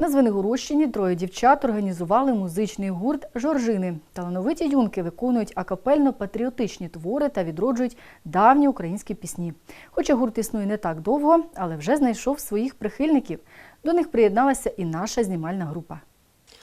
На Звенигородщині троє дівчат організували музичний гурт Жоржини. Талановиті юнки виконують акапельно-патріотичні твори та відроджують давні українські пісні. Хоча гурт існує не так довго, але вже знайшов своїх прихильників. До них приєдналася і наша знімальна група.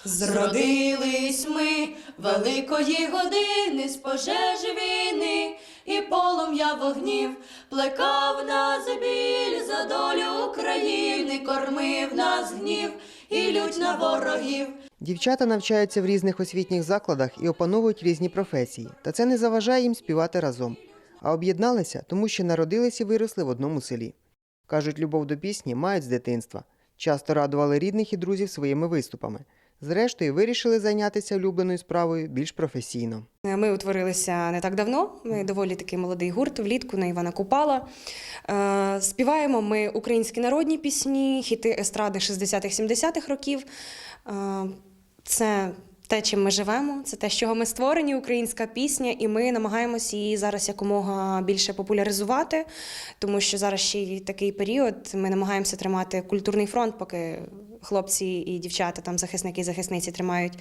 Зродились ми великої години з пожежі війни, і полум'я вогнів плекав нас біль за долю України, кормив нас гнів і лють на ворогів. Дівчата навчаються в різних освітніх закладах і опановують різні професії, та це не заважає їм співати разом. А об'єдналися, тому що народились і виросли в одному селі. Кажуть, любов до пісні мають з дитинства. Часто радували рідних і друзів своїми виступами. Зрештою, вирішили зайнятися улюбленою справою більш професійно. Ми утворилися не так давно. Ми доволі такий молодий гурт влітку на Івана Купала. Е, Співаємо ми українські народні пісні, хіти естради 60-х-70-х років. Е, Це те, чим ми живемо, це те, з чого ми створені, українська пісня, і ми намагаємося її зараз якомога більше популяризувати, тому що зараз ще й такий період. Ми намагаємося тримати культурний фронт, поки хлопці і дівчата, там захисники і захисниці тримають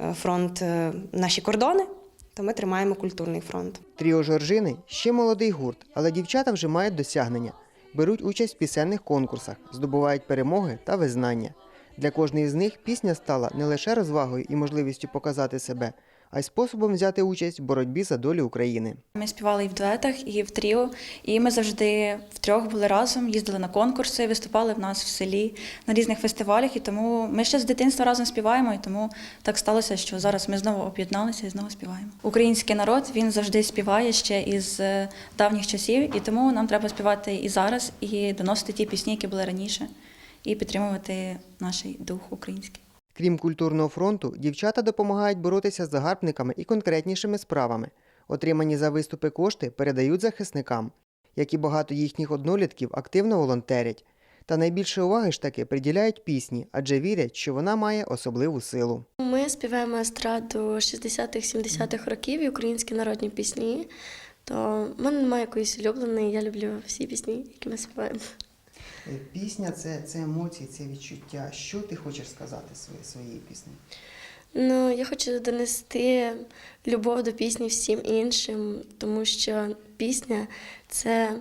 е, фронт е, наші кордони, то ми тримаємо культурний фронт. Тріо Жоржини ще молодий гурт, але дівчата вже мають досягнення. Беруть участь в пісенних конкурсах, здобувають перемоги та визнання. Для кожної з них пісня стала не лише розвагою і можливістю показати себе, а й способом взяти участь в боротьбі за долю України. Ми співали і в дуетах, і в тріо, і ми завжди втрьох були разом, їздили на конкурси, виступали в нас в селі на різних фестивалях. І тому ми ще з дитинства разом співаємо, і тому так сталося, що зараз ми знову об'єдналися і знову співаємо. Український народ він завжди співає ще із е, давніх часів, і тому нам треба співати і зараз, і доносити ті пісні, які були раніше, і підтримувати наш дух український. Крім культурного фронту, дівчата допомагають боротися з загарбниками і конкретнішими справами. Отримані за виступи кошти передають захисникам, як і багато їхніх однолітків активно волонтерять. Та найбільше уваги ж таки приділяють пісні, адже вірять, що вона має особливу силу. Ми співаємо естраду 60-х-70-х років і українські народні пісні. То в мене немає якоїсь улюбленої, я люблю всі пісні, які ми співаємо. Пісня це, це емоції, це відчуття. Що ти хочеш сказати своє, своєю піснею? Ну, я хочу донести любов до пісні всім іншим, тому що пісня це,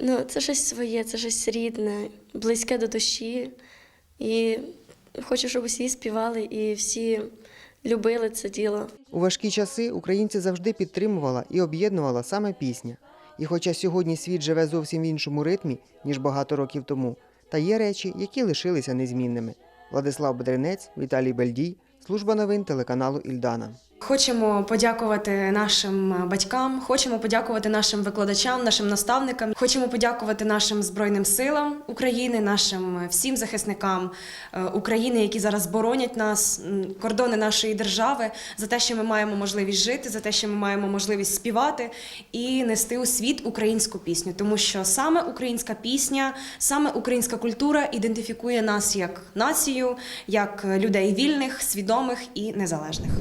ну, це щось своє, це щось рідне, близьке до душі. І хочу, щоб усі співали і всі любили це діло. У важкі часи українці завжди підтримувала і об'єднувала саме пісня. І хоча сьогодні світ живе зовсім в іншому ритмі, ніж багато років тому, та є речі, які лишилися незмінними. Владислав Бедренець, Віталій Бельдій, служба новин телеканалу Ільдана. Хочемо подякувати нашим батькам, хочемо подякувати нашим викладачам, нашим наставникам. Хочемо подякувати нашим збройним силам України, нашим всім захисникам е, України, які зараз боронять нас, кордони нашої держави, за те, що ми маємо можливість жити, за те, що ми маємо можливість співати і нести у світ українську пісню, тому що саме українська пісня, саме українська культура ідентифікує нас як націю, як людей вільних, свідомих і незалежних.